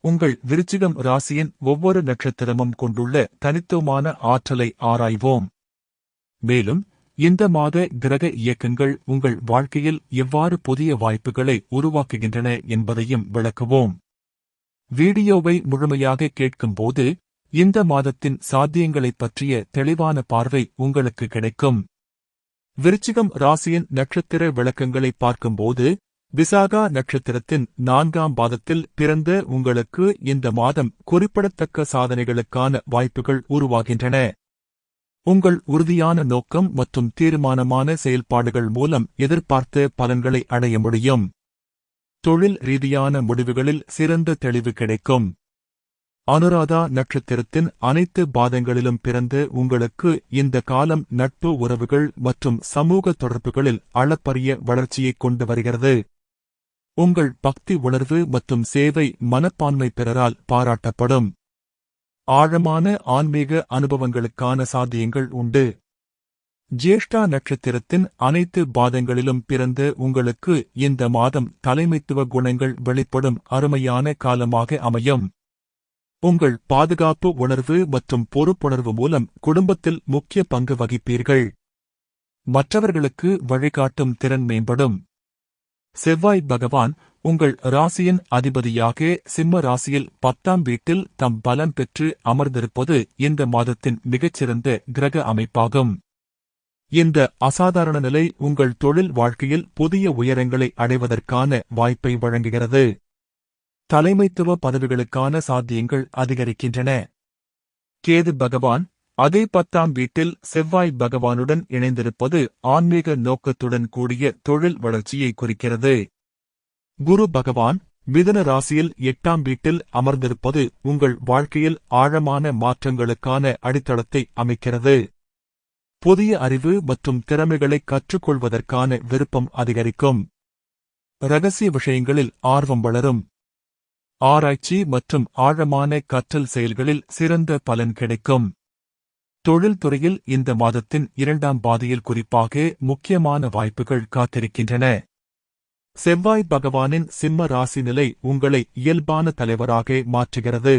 உங்கள் விருச்சிகம் ராசியின் ஒவ்வொரு நட்சத்திரமும் கொண்டுள்ள தனித்துவமான ஆற்றலை ஆராய்வோம். மேலும் இந்த மாத கிரக இயக்கங்கள் உங்கள் வாழ்க்கையில் எவ்வாறு புதிய வாய்ப்புகளை உருவாக்குகின்றன என்பதையும் விளக்குவோம். வீடியோவை முழுமையாக கேட்கும்போது இந்த மாதத்தின் சாத்தியங்களைப் பற்றிய தெளிவான பார்வை உங்களுக்கு கிடைக்கும். விருச்சிகம் ராசியின் நட்சத்திர விளக்கங்களை பார்க்கும்போது விசாகா நட்சத்திரத்தின் நான்காம் பாதத்தில் பிறந்த உங்களுக்கு இந்த மாதம் குறிப்பிடத்தக்க சாதனைகளுக்கான வாய்ப்புகள் உருவாகின்றன. உங்கள் உறுதியான நோக்கம் மற்றும் தீர்மானமான செயல்பாடுகள் மூலம் எதிர்பார்த்த பலன்களை அடைய முடியும். தொழில் ரீதியான முடிவுகளில் சிறந்த தெளிவு கிடைக்கும். அனுராதா நட்சத்திரத்தின் அனைத்து பாதங்களிலும் பிறந்த உங்களுக்கு இந்த காலம் நட்பு உறவுகள் மற்றும் சமூக தொடர்புகளில் அளப்பரிய வளர்ச்சியைக் கொண்டு வருகிறது. உங்கள் பக்தி உணர்வு மற்றும் சேவை மனப்பான்மை பிறரால் பாராட்டப்படும். ஆழமான ஆன்மீக அனுபவங்களுக்கான சாத்தியங்கள் உண்டு. ஜேஷ்டா நட்சத்திரத்தின் அனைத்து பாதங்களிலும் பிறந்த உங்களுக்கு இந்த மாதம் தலைமைத்துவ குணங்கள் வெளிப்படும் அருமையான காலமாக அமையும். உங்கள் பாதுகாப்பு உணர்வு மற்றும் பொறுப்புணர்வு மூலம் குடும்பத்தில் முக்கிய பங்கு வகிப்பீர்கள். மற்றவர்களுக்கு வழிகாட்டும் திறன் மேம்படும். செவ்வாய் பகவான் உங்கள் ராசியின் அதிபதியாக சிம்ம ராசியில் பத்தாம் வீட்டில் தம் பலம் பெற்று அமர்ந்திருப்பது இந்த மாதத்தின் மிகச்சிறந்த கிரக அமைப்பாகும். இந்த அசாதாரண நிலை உங்கள் தொழில் வாழ்க்கையில் புதிய உயரங்களை அடைவதற்கான வாய்ப்பை வழங்குகிறது. தலைமைத்துவ பதவிகளுக்கான சாத்தியங்கள் அதிகரிக்கின்றன. கேது பகவான் அதே பத்தாம் வீட்டில் செவ்வாய் பகவானுடன் இணைந்திருப்பது ஆன்மீக நோக்கத்துடன் கூடிய தொழில் வளர்ச்சியை குறிக்கிறது. குரு பகவான் மிதன ராசியில் எட்டாம் வீட்டில் அமர்ந்திருப்பது உங்கள் வாழ்க்கையில் ஆழமான மாற்றங்களுக்கான அடித்தளத்தை அமைக்கிறது. புதிய அறிவு மற்றும் திறமைகளை கற்றுக்கொள்வதற்கான விருப்பம் அதிகரிக்கும். ரகசிய விஷயங்களில் ஆர்வம் வளரும். ஆராய்ச்சி மற்றும் ஆழமான கற்றல் செயல்களில் சிறந்த பலன் கிடைக்கும். தொழில்துறையில் இந்த மாதத்தின் இரண்டாம் பாதையில் குறிப்பாக முக்கியமான வாய்ப்புகள் காத்திருக்கின்றன. செவ்வாய் பகவானின் சிம்ம ராசி நிலை உங்களை இயல்பான தலைவராக மாற்றுகிறது.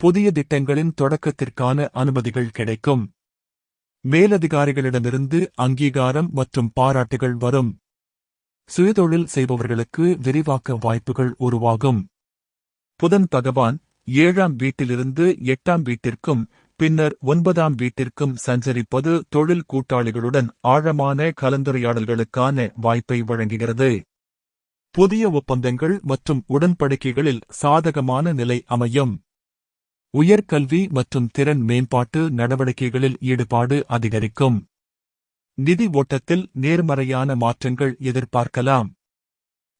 புதிய திட்டங்களின் தொடக்கத்திற்கான அனுமதிகள் கிடைக்கும். மேலதிகாரிகளிடமிருந்து அங்கீகாரம் மற்றும் பாராட்டுகள் வரும். சுயதொழில் செய்பவர்களுக்கு விரிவாக்க வாய்ப்புகள் உருவாகும். புதன் பகவான் ஏழாம் வீட்டிலிருந்து எட்டாம் வீட்டிற்கும் பின்னர் ஒன்பதாம் வீட்டிற்கும் சஞ்சரிப்பது தொழில் கூட்டாளிகளுடன் ஆழமான கலந்துரையாடல்களுக்கான வாய்ப்பை வழங்குகிறது. புதிய ஒப்பந்தங்கள் மற்றும் உடன்படிக்கைகளில் சாதகமான நிலை அமையும். உயர்கல்வி மற்றும் திறன் மேம்பாட்டு நடவடிக்கைகளில் ஈடுபாடு அதிகரிக்கும். நிதி ஓட்டத்தில் நேர்மறையான மாற்றங்கள் எதிர்பார்க்கலாம்.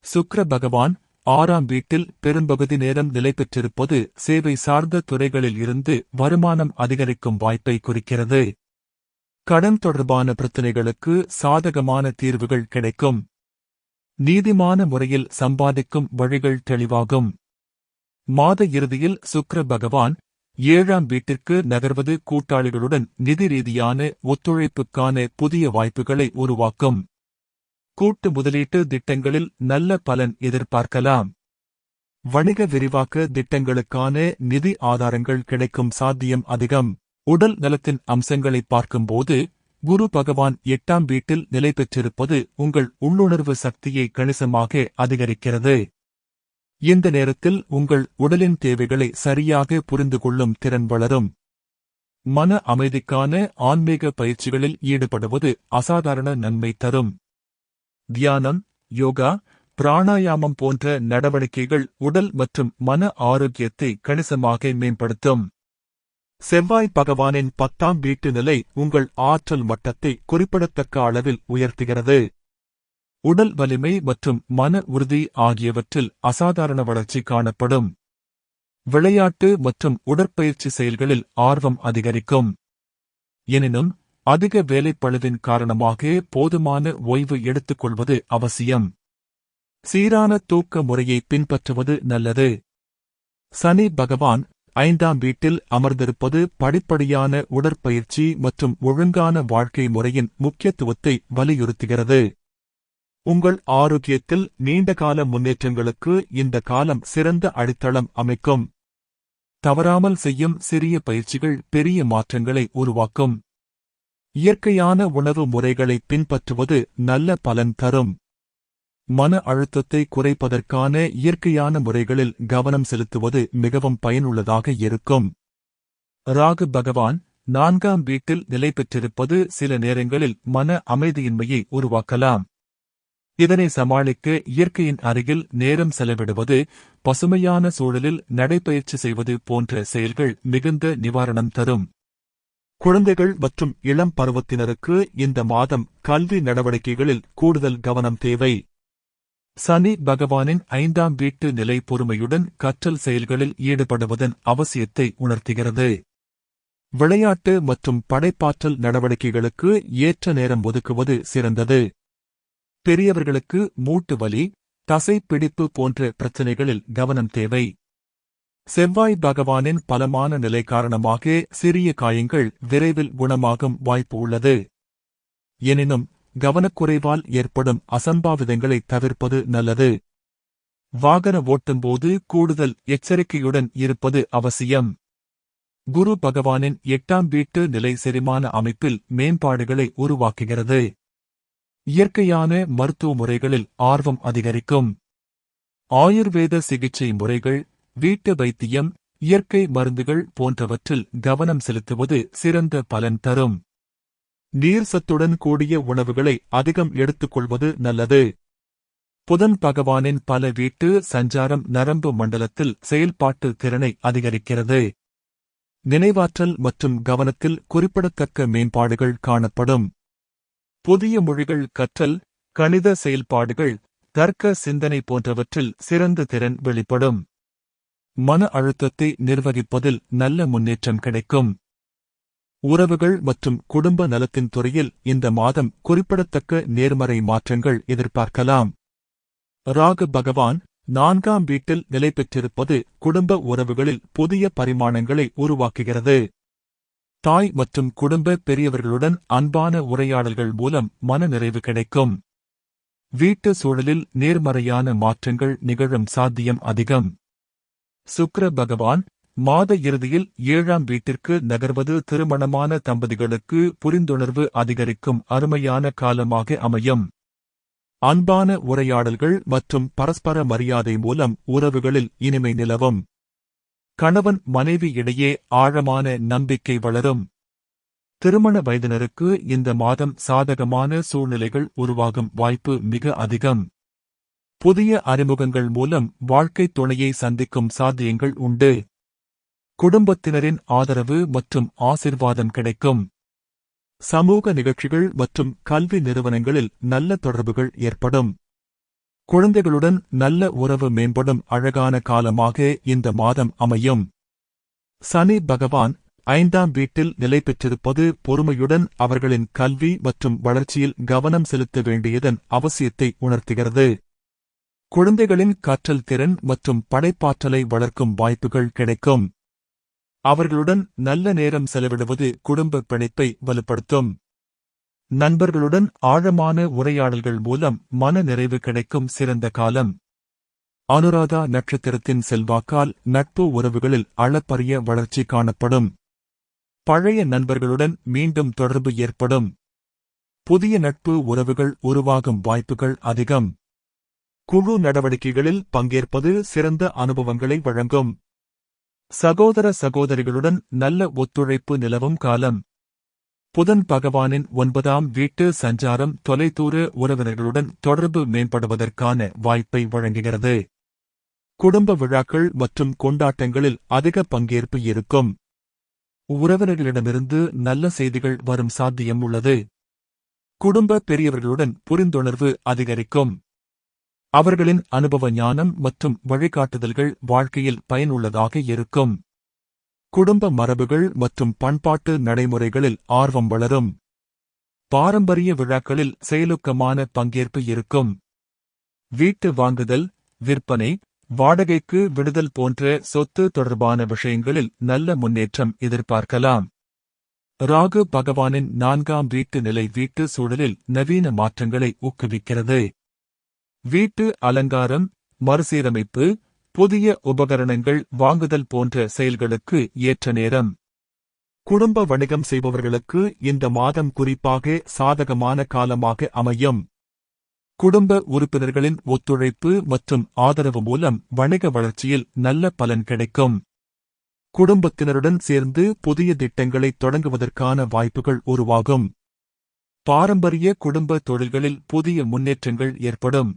சுக்ர பகவான் ஆறாம் வீட்டில் பெரும்பகுதி நேரம் நிலை பெற்றிருப்பது சேவை சார்ந்த துறைகளில் இருந்து வருமானம் அதிகரிக்கும் வாய்ப்பை குறிக்கிறது. கடன் தொடர்பான பிரச்சினைகளுக்கு சாதகமான தீர்வுகள் கிடைக்கும். நீதிமான முறையில் சம்பாதிக்கும் வழிகள் தெளிவாகும். மாத இறுதியில் சுக்ர பகவான் ஏழாம் வீட்டிற்கு நகர்வது கூட்டாளிகளுடன் நிதி ரீதியான ஒத்துழைப்புக்கான புதிய வாய்ப்புகளை உருவாக்கும். கூட்டு முதலீட்டு திட்டங்களில் நல்ல பலன் எதிர்பார்க்கலாம். வணிக விரிவாக்க திட்டங்களுக்கான நிதி ஆதாரங்கள் கிடைக்கும் சாத்தியம் அதிகம். உடல் நலத்தின் அம்சங்களை பார்க்கும்போது குரு பகவான் எட்டாம் வீட்டில் நிலை பெற்றிருப்பது உங்கள் உள்ளுணர்வு சக்தியை கணிசமாக அதிகரிக்கிறது. இந்த நேரத்தில் உங்கள் உடலின் தேவைகளை சரியாக புரிந்து கொள்ளும் திறன் வளரும். மன அமைதிக்கான ஆன்மீக பயிற்சிகளில் ஈடுபடுவது அசாதாரண நன்மை தரும். தியானம் யோகா பிராணாயாமம் போன்ற நடவடிக்கைகள் உடல் மற்றும் மன ஆரோக்கியத்தை கணிசமாக மேம்படுத்தும். செவ்வாய் பகவானின் பத்தாம் வீட்டு நிலை உங்கள் ஆற்றல் மட்டத்தை குறிப்பிடத்தக்க அளவில் உயர்த்துகிறது. உடல் வலிமை மற்றும் மன உறுதி ஆகியவற்றில் அசாதாரண வளர்ச்சி காணப்படும். விளையாட்டு மற்றும் உடற்பயிற்சி செயல்களில் ஆர்வம் அதிகரிக்கும். எனினும் அதிக வேலைப்பழுவின் காரணமாக போதுமான ஓய்வு எடுத்துக்கொள்வது அவசியம். சீரான தூக்க முறையை பின்பற்றுவது நல்லது. சனி பகவான் ஐந்தாம் வீட்டில் அமர்ந்திருப்பது படிப்படியான உடற்பயிற்சி மற்றும் ஒழுங்கான வாழ்க்கை முறையின் முக்கியத்துவத்தை வலியுறுத்துகிறது. உங்கள் ஆரோக்கியத்தில் நீண்டகால முன்னேற்றங்களுக்கு இந்த காலம் சிறந்த அடித்தளம் அமைக்கும். தவறாமல் செய்யும் சிறிய பயிற்சிகள் பெரிய மாற்றங்களை உருவாக்கும். இயற்கையான உணவு முறைகளை பின்பற்றுவது நல்ல பலன் தரும். மன அழுத்தத்தை குறைப்பதற்கான இயற்கையான முறைகளில் கவனம் செலுத்துவது மிகவும் பயனுள்ளதாக இருக்கும். ராகு பகவான் நான்காம் வீட்டில் நிலை பெற்றிருப்பது சில நேரங்களில் மன அமைதியின்மையை உருவாக்கலாம். இதனை சமாளிக்க இயற்கையின் அருகில் நேரம் செலவிடுவது பசுமையான சூழலில் நடைபயிற்சி செய்வது போன்ற செயல்கள் மிகுந்த நிவாரணம் தரும். குழந்தைகள் மற்றும் இளம் பருவத்தினருக்கு இந்த மாதம் கல்வி நடவடிக்கைகளில் கூடுதல் கவனம் தேவை. சனி பகவானின் ஐந்தாம் வீட்டு நிலை பொறுமையுடன் கற்றல் செயல்களில் ஈடுபடுவதன் அவசியத்தை உணர்த்துகிறது. விளையாட்டு மற்றும் படைப்பாற்றல் நடவடிக்கைகளுக்கு ஏற்ற நேரம் ஒதுக்குவது சிறந்தது. பெரியவர்களுக்கு மூட்டு வலி தசைப்பிடிப்பு போன்ற பிரச்சினைகளில் கவனம் தேவை. செவ்வாய் பகவானின் பலமான நிலை காரணமாக சிறிய காயங்கள் விரைவில் குணமாகும் வாய்ப்பு உள்ளது. எனினும் கவனக்குறைவால் ஏற்படும் அசம்பாவிதங்களை தவிர்ப்பது நல்லது. வாகன ஓட்டும்போது கூடுதல் எச்சரிக்கையுடன் இருப்பது அவசியம். குரு பகவானின் எட்டாம் வீட்டு நிலை செரிமான அமைப்பில் மேம்பாடுகளை உருவாக்குகிறது. இயற்கையான மருத்துவ முறைகளில் ஆர்வம் அதிகரிக்கும். ஆயுர்வேத சிகிச்சை முறைகள் வீட்டு வைத்தியம் இயற்கை மருந்துகள் போன்றவற்றில் கவனம் செலுத்துவது சிறந்த பலன் தரும். நீர் சத்துடன் கூடிய உணவுகளை அதிகம் எடுத்துக்கொள்வது நல்லது. புதன் பகவானின் பல வீட்டு சஞ்சாரம் நரம்பு மண்டலத்தில் செயல்பாட்டு திறனை அதிகரிக்கிறது. நினைவாற்றல் மற்றும் கவனத்தில் குறிப்பிடத்தக்க மேம்பாடுகள் காணப்படும். புதிய மொழிகள் கற்றல் கணித செயல்பாடுகள் தர்க்க சிந்தனை போன்றவற்றில் சிறந்த திறன் வெளிப்படும். மன அழுத்தத்தை நிர்வகிப்பதில் நல்ல முன்னேற்றம் கிடைக்கும். உறவுகள் மற்றும் குடும்ப நலத்தின் துறையில் இந்த மாதம் குறிப்பிடத்தக்க நேர்மறை மாற்றங்கள் எதிர்பார்க்கலாம். ராகு பகவான் நான்காம் வீட்டில் நிலை பெற்றிருப்பது குடும்ப உறவுகளில் புதிய பரிமாணங்களை உருவாக்குகிறது. தாய் மற்றும் குடும்ப பெரியவர்களுடன் அன்பான உரையாடல்கள் மூலம் மனநிறைவு கிடைக்கும். வீட்டு சூழலில் நேர்மறையான மாற்றங்கள் நிகழும் சாத்தியம் அதிகம். சுக்ர பகவான் மாத இறுதியில் ஏழாம் வீட்டிற்கு நகர்வது திருமணமான தம்பதிகளுக்கு புரிந்துணர்வு அதிகரிக்கும் அருமையான காலமாக அமையும். அன்பான உரையாடல்கள் மற்றும் பரஸ்பர மரியாதை மூலம் உறவுகளில் இனிமை நிலவும். கணவன் மனைவி இடையே ஆழமான நம்பிக்கை வளரும். திருமண வயதினருக்கு இந்த மாதம் சாதகமான சூழ்நிலைகள் உருவாகும் வாய்ப்பு மிக அதிகம். புதிய அறிமுகங்கள் மூலம் வாழ்க்கைத் துணையை சந்திக்கும் சாத்தியங்கள் உண்டு. குடும்பத்தினரின் ஆதரவு மற்றும் ஆசிர்வாதம் கிடைக்கும். சமூக நிகழ்ச்சிகள் மற்றும் கல்வி நிறுவனங்களில் நல்ல தொடர்புகள் ஏற்படும். குழந்தைகளுடன் நல்ல உறவு மேம்படும் அழகான காலமாக இந்த மாதம் அமையும். சனி பகவான் ஐந்தாம் வீட்டில் நிலை பெற்றிருப்பது பொறுமையுடன் அவர்களின் கல்வி மற்றும் வளர்ச்சியில் கவனம் செலுத்த வேண்டியதன் அவசியத்தை உணர்த்துகிறது. குழந்தைகளின் கற்றல் திறன் மற்றும் படைப்பாற்றலை வளர்க்கும் வாய்ப்புகள் கிடைக்கும். அவர்களுடன் நல்ல நேரம் செலவிடுவது குடும்ப பிணைப்பை வலுப்படுத்தும். நண்பர்களுடன் ஆழமான உரையாடல்கள் மூலம் மன நிறைவு கிடைக்கும் சிறந்த காலம். அனுராதா நட்சத்திரத்தின் செல்வாக்கால் நட்பு உறவுகளில் அளப்பரிய வளர்ச்சி காணப்படும். பழைய நண்பர்களுடன் மீண்டும் தொடர்பு ஏற்படும். புதிய நட்பு உறவுகள் உருவாகும் வாய்ப்புகள் அதிகம். குழு நடவடிக்கைகளில் பங்கேற்பது சிறந்த அனுபவங்களை வழங்கும். சகோதர சகோதரிகளுடன் நல்ல ஒத்துழைப்பு நிலவும் காலம். புதன் பகவானின் ஒன்பதாம் வீட்டு சஞ்சாரம் தொலைதூர உறவினர்களுடன் தொடர்பு மேம்படுவதற்கான வாய்ப்பை வழங்குகிறது. குடும்ப விழாக்கள் மற்றும் கொண்டாட்டங்களில் அதிக பங்கேற்பு இருக்கும். உறவினர்களிடமிருந்து நல்ல செய்திகள் வரும் சாத்தியம் உள்ளது. குடும்ப பெரியவர்களுடன் புரிந்துணர்வு அதிகரிக்கும். அவர்களின் அனுபவ ஞானம் மற்றும் வழிகாட்டுதல்கள் வாழ்க்கையில் பயனுள்ளதாக இருக்கும். குடும்ப மரபுகள் மற்றும் பண்பாட்டு நடைமுறைகளில் ஆர்வம் வளரும். பாரம்பரிய விழாக்களில் செயலுக்கமான பங்கேற்பு இருக்கும். வீட்டு வாங்குதல் விற்பனை வாடகைக்கு விடுதல் போன்ற சொத்து தொடர்பான விஷயங்களில் நல்ல முன்னேற்றம் எதிர்பார்க்கலாம். ராகு பகவானின் நான்காம் வீட்டு நிலை வீட்டு சூழலில் நவீன மாற்றங்களை ஊக்குவிக்கிறது. வீட்டு அலங்காரம் மறுசீரமைப்பு புதிய உபகரணங்கள் வாங்குதல் போன்ற செயல்களுக்கு ஏற்ற நேரம். குடும்ப வணிகம் செய்பவர்களுக்கு இந்த மாதம் குறிப்பாக சாதகமான காலமாக அமையும். குடும்ப உறுப்பினர்களின் ஒத்துழைப்பு மற்றும் ஆதரவு மூலம் வணிக வளர்ச்சியில் நல்ல பலன் கிடைக்கும். குடும்பத்தினருடன் சேர்ந்து புதிய திட்டங்களை தொடங்குவதற்கான வாய்ப்புகள் உருவாகும். பாரம்பரிய குடும்ப தொழில்களில் புதிய முன்னேற்றங்கள் ஏற்படும்.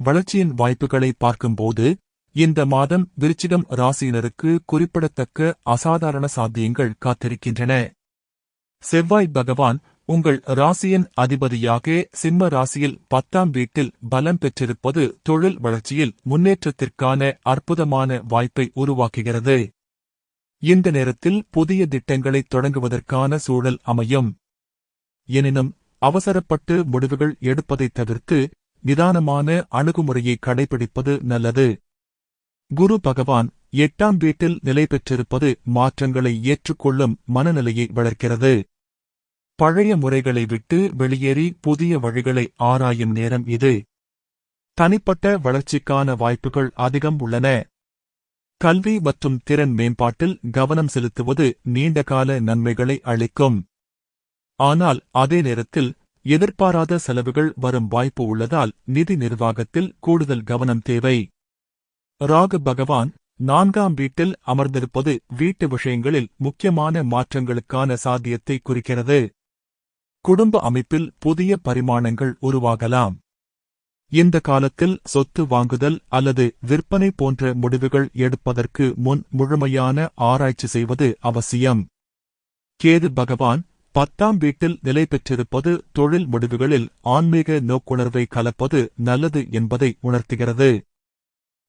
வளர்ச்சியின் வாய்ப்புகளை பார்க்கும்போது இந்த மாதம் விருச்சிடம் ராசியினருக்கு குறிப்பிடத்தக்க அசாதாரண சாத்தியங்கள் காத்திருக்கின்றன. செவ்வாய் பகவான் உங்கள் ராசியின் அதிபதியாக சிம்ம ராசியில் பத்தாம் வீட்டில் பலம் பெற்றிருப்பது தொழில் வளர்ச்சியில் முன்னேற்றத்திற்கான அற்புதமான வாய்ப்பை உருவாக்குகிறது. இந்த நேரத்தில் புதிய திட்டங்களை தொடங்குவதற்கான சூழல் அமையும். எனினும் அவசரப்பட்டு முடிவுகள் எடுப்பதைத் தவிர்த்து நிதானமான அணுகுமுறையை கடைபிடிப்பது நல்லது. குரு பகவான் எட்டாம் வீட்டில் நிலை பெற்றிருப்பது மாற்றங்களை ஏற்றுக்கொள்ளும் மனநிலையை வளர்க்கிறது. பழைய முறைகளை விட்டு வெளியேறி புதிய வழிகளை ஆராயும் நேரம் இது. தனிப்பட்ட வளர்ச்சிக்கான வாய்ப்புகள் அதிகம் உள்ளன. கல்வி மற்றும் திறன் மேம்பாட்டில் கவனம் செலுத்துவது நீண்டகால நன்மைகளை அளிக்கும். ஆனால் அதே நேரத்தில் எதிர்பாராத செலவுகள் வரும் வாய்ப்பு உள்ளதால் நிதி நிர்வாகத்தில் கூடுதல் கவனம் தேவை. ராகு பகவான் நான்காம் வீட்டில் அமர்ந்திருப்பது வீட்டு விஷயங்களில் முக்கியமான மாற்றங்களுக்கான சாத்தியத்தை குறிக்கிறது. குடும்ப அமைப்பில் புதிய பரிமாணங்கள் உருவாகலாம். இந்த காலத்தில் சொத்து வாங்குதல் அல்லது விற்பனை போன்ற முடிவுகள் எடுப்பதற்கு முன் முழுமையான ஆராய்ச்சி செய்வது அவசியம். கேது பகவான் பத்தாம் வீட்டில் நிலை பெற்றிருப்பது தொழில் முடிவுகளில் ஆன்மீக நோக்குணர்வை கலப்பது நல்லது என்பதை உணர்த்துகிறது.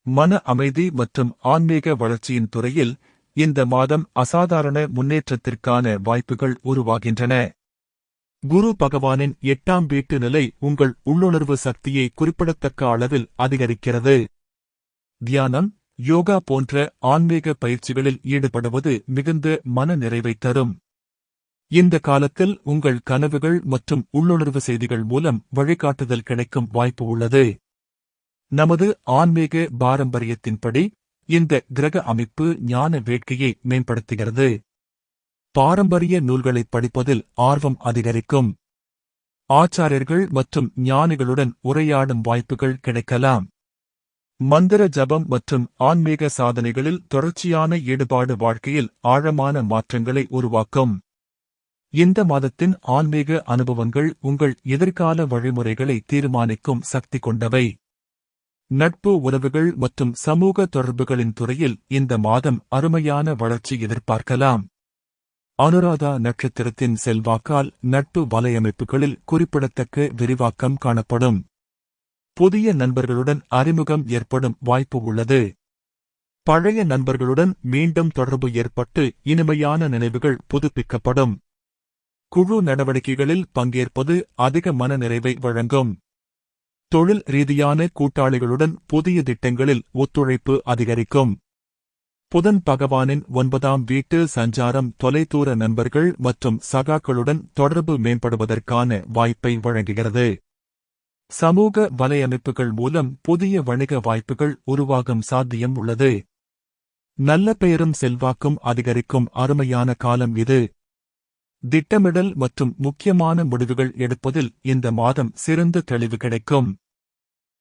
மன அமைதி மற்றும் ஆன்மீக வளர்ச்சியின் துறையில் இந்த மாதம் அசாதாரண முன்னேற்றத்திற்கான வாய்ப்புகள் உருவாகின்றன. குரு பகவானின் எட்டாம் வீட்டு நிலை உங்கள் உள்ளுணர்வு சக்தியை குறிப்பிடத்தக்க அளவில் அதிகரிக்கிறது. தியானம் யோகா போன்ற ஆன்மீக பயிற்சிகளில் ஈடுபடுவது மிகுந்த மன நிறைவை தரும். இந்த காலத்தில் உங்கள் கனவுகள் மற்றும் உள்ளுணர்வு செய்திகள் மூலம் வழிகாட்டுதல் கிடைக்கும் வாய்ப்பு உள்ளது. நமது ஆன்மீக பாரம்பரியத்தின்படி இந்த கிரக அமைப்பு ஞான வேட்கையை மேம்படுத்துகிறது. பாரம்பரிய நூல்களைப் படிப்பதில் ஆர்வம் அதிகரிக்கும். ஆச்சாரியர்கள் மற்றும் ஞானிகளுடன் உரையாடும் வாய்ப்புகள் கிடைக்கலாம். மந்திர ஜபம் மற்றும் ஆன்மீக சாதனைகளில் தொடர்ச்சியான ஈடுபாடு வாழ்க்கையில் ஆழமான மாற்றங்களை உருவாக்கும். இந்த மாதத்தின் ஆன்மீக அனுபவங்கள் உங்கள் எதிர்கால வழிமுறைகளை தீர்மானிக்கும் சக்தி கொண்டவை. நட்பு உறவுகள் மற்றும் சமூக தொடர்புகளின் துறையில் இந்த மாதம் அருமையான வளர்ச்சி எதிர்பார்க்கலாம். அனுராதா நட்சத்திரத்தின் செல்வாக்கால் நட்பு வலையமைப்புகளில் குறிப்பிடத்தக்க விரிவாக்கம் காணப்படும். புதிய நண்பர்களுடன் அறிமுகம் ஏற்படும் வாய்ப்பு உள்ளது. பழைய நண்பர்களுடன் மீண்டும் தொடர்பு ஏற்பட்டு இனிமையான நினைவுகள் புதுப்பிக்கப்படும். குழு நடவடிக்கைகளில் பங்கேற்பது அதிக மனநிறைவை வழங்கும். தொழில் ரீதியான கூட்டாளிகளுடன் புதிய திட்டங்களில் ஒத்துழைப்பு அதிகரிக்கும். புதன் பகவானின் ஒன்பதாம் வீட்டு சஞ்சாரம் தொலைதூர நண்பர்கள் மற்றும் சகாக்களுடன் தொடர்பு மேம்படுவதற்கான வாய்ப்பை வழங்குகிறது. சமூக வலையமைப்புகள் மூலம் புதிய வணிக வாய்ப்புகள் உருவாகும் சாத்தியம் உள்ளது. நல்ல பெயரும் செல்வாக்கும் அதிகரிக்கும் அருமையான காலம் இது. திட்டமிடல் மற்றும் முக்கியமான முடிவுகள் எடுப்பதில் இந்த மாதம் சிறந்த தெளிவு கிடைக்கும்.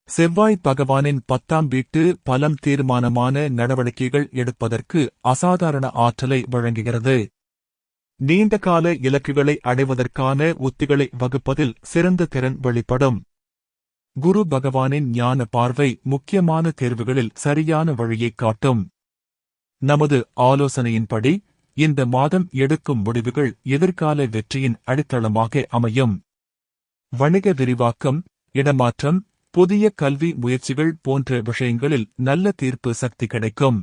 செவ்வாய் பகவானின் பத்தாம் வீட்டு பலம் தீர்மானமான நடவடிக்கைகள் எடுப்பதற்கு அசாதாரண ஆற்றலை வழங்குகிறது. நீண்டகால இலக்குகளை அடைவதற்கான உத்திகளை வகுப்பதில் சிறந்த திறன் வெளிப்படும். குரு பகவானின் ஞான பார்வை முக்கியமான தேர்வுகளில் சரியான வழியைக் காட்டும். நமது ஆலோசனையின்படி இந்த மாதம் எடுக்கும் முடிவுகள் எதிர்கால வெற்றியின் அடித்தளமாக அமையும். வணிக விரிவாக்கம் இடமாற்றம் புதிய கல்வி முயற்சிகள் போன்ற விஷயங்களில் நல்ல தீர்ப்பு சக்தி கிடைக்கும்.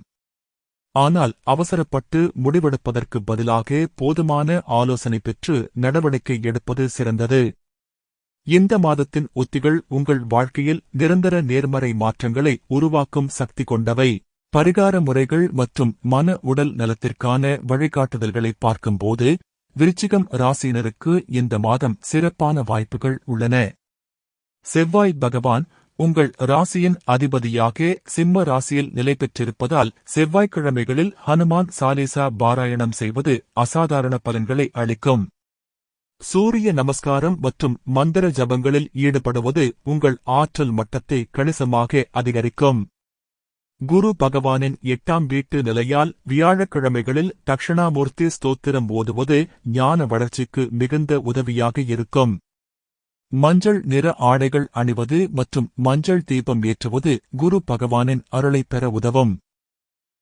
ஆனால் அவசரப்பட்டு முடிவெடுப்பதற்கு பதிலாக போதுமான ஆலோசனை பெற்று நடவடிக்கை எடுப்பது சிறந்தது. இந்த மாதத்தின் உத்திகள் உங்கள் வாழ்க்கையில் நிரந்தர நேர்மறை மாற்றங்களை உருவாக்கும் சக்தி கொண்டவை. பரிகார முறைகள் மற்றும் மன உடல் நலத்திற்கான வழிகாட்டுதல்களை பார்க்கும்போது விருச்சிகம் ராசியினருக்கு இந்த மாதம் சிறப்பான வாய்ப்புகள் உள்ளன. செவ்வாய் பகவான் உங்கள் ராசியின் அதிபதியாக சிம்ம ராசியில் நிலை பெற்றிருப்பதால் செவ்வாய்க்கிழமைகளில் ஹனுமான் சாலிசா பாராயணம் செய்வது அசாதாரண பலன்களை அளிக்கும். சூரிய நமஸ்காரம் மற்றும் மந்திர ஜபங்களில் ஈடுபடுவது உங்கள் ஆற்றல் மட்டத்தை கணிசமாக அதிகரிக்கும். குரு பகவானின் எட்டாம் வீட்டு நிலையால் வியாழக்கிழமைகளில் தக்ஷணாமூர்த்தி ஸ்தோத்திரம் ஓதுவது ஞான வளர்ச்சிக்கு மிகுந்த உதவியாக இருக்கும். மஞ்சள் நிற ஆடைகள் அணிவது மற்றும் மஞ்சள் தீபம் ஏற்றுவது குரு பகவானின் அருளைப் பெற உதவும்.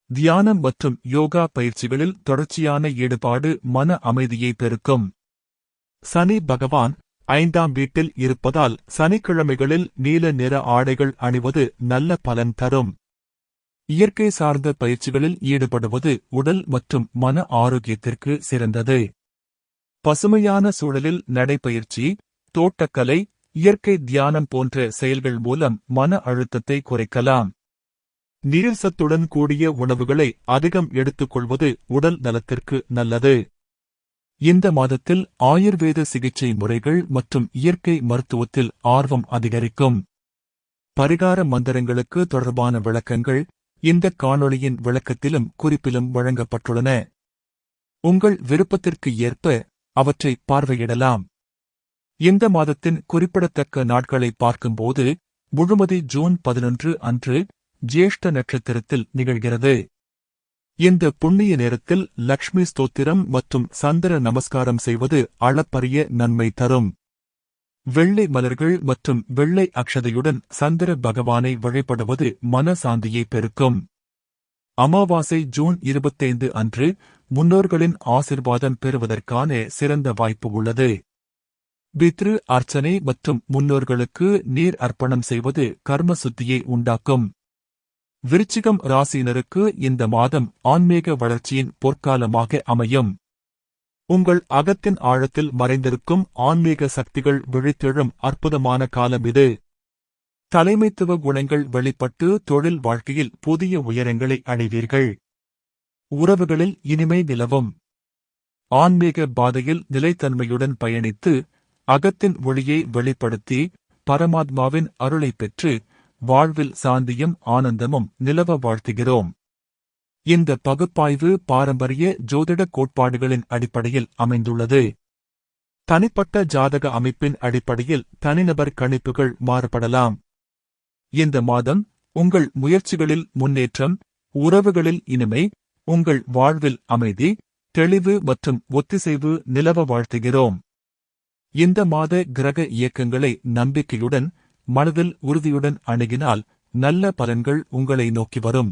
தியானம் மற்றும் யோகா பயிற்சிகளில் தொடர்ச்சியான ஈடுபாடு மன அமைதியை பெருக்கும். சனி பகவான் ஐந்தாம் வீட்டில் இருப்பதால் சனிக்கிழமைகளில் நீல நிற ஆடைகள் அணிவது நல்ல பலன் தரும். இயற்கை சார்ந்த பயிற்சிகளில் ஈடுபடுவது உடல் மற்றும் மன ஆரோக்கியத்திற்கு சிறந்தது. பசுமையான சூழலில் நடைபயிற்சி தோட்டக்கலை இயற்கை தியானம் போன்ற செயல்கள் மூலம் மன அழுத்தத்தை குறைக்கலாம். நீர்சத்துடன் கூடிய உணவுகளை அதிகம் எடுத்துக்கொள்வது உடல் நலத்திற்கு நல்லது. இந்த மாதத்தில் ஆயுர்வேத சிகிச்சை முறைகள் மற்றும் இயற்கை மருத்துவத்தில் ஆர்வம் அதிகரிக்கும். பரிகார மந்திரங்களுக்கு தொடர்பான விளக்கங்கள் இந்த காணொளியின் விளக்கத்திலும் குறிப்பிலும் வழங்கப்பட்டுள்ளன. உங்கள் விருப்பத்திற்கு ஏற்ப அவற்றை பார்வையிடலாம். இந்த மாதத்தின் குறிப்பிடத்தக்க நாட்களை பார்க்கும்போது முழுமதி ஜூன் பதினொன்று அன்று ஜேஷ்ட நட்சத்திரத்தில் நிகழ்கிறது. இந்த புண்ணிய நேரத்தில் லக்ஷ்மி ஸ்தோத்திரம் மற்றும் சந்திர நமஸ்காரம் செய்வது அளப்பரிய நன்மை தரும். வெள்ளை மலர்கள் மற்றும் வெள்ளை அக்ஷதையுடன் சந்திர பகவானை வழிபடுவது மனசாந்தியை பெருக்கும். அமாவாசை ஜூன் இருபத்தைந்து அன்று முன்னோர்களின் ஆசிர்வாதம் பெறுவதற்கான சிறந்த வாய்ப்பு உள்ளது. பித்ரு அர்ச்சனை மற்றும் முன்னோர்களுக்கு நீர் அர்ப்பணம் செய்வது கர்ம சுத்தியை உண்டாக்கும். விருச்சிகம் ராசியினருக்கு இந்த மாதம் ஆன்மீக வளர்ச்சியின் பொற்காலமாக அமையும். உங்கள் அகத்தின் ஆழத்தில் மறைந்திருக்கும் ஆன்மீக சக்திகள் விழித்தெழும் அற்புதமான காலம் இது. தலைமைத்துவ குணங்கள் வெளிப்பட்டு தொழில் வாழ்க்கையில் புதிய உயரங்களை அடைவீர்கள். உறவுகளில் இனிமை நிலவும். ஆன்மீக பாதையில் நிலைத்தன்மையுடன் பயணித்து அகத்தின் ஒளியை வெளிப்படுத்தி பரமாத்மாவின் அருளைப் பெற்று வாழ்வில் சாந்தியும் ஆனந்தமும் நிலவ வாழ்த்துகிறோம். இந்த பகுப்பாய்வு பாரம்பரிய ஜோதிட கோட்பாடுகளின் அடிப்படையில் அமைந்துள்ளது. தனிப்பட்ட ஜாதக அமைப்பின் அடிப்படையில் தனிநபர் கணிப்புகள் மாறுபடலாம். இந்த மாதம் உங்கள் முயற்சிகளில் முன்னேற்றம் உறவுகளில் இனிமை உங்கள் வாழ்வில் அமைதி தெளிவு மற்றும் ஒத்திசைவு நிலவ வாழ்த்துகிறோம். இந்த மாத கிரக இயக்கங்களை நம்பிக்கையுடன் மனதில் உறுதியுடன் அணுகினால் நல்ல பலன்கள் உங்களை நோக்கி வரும்.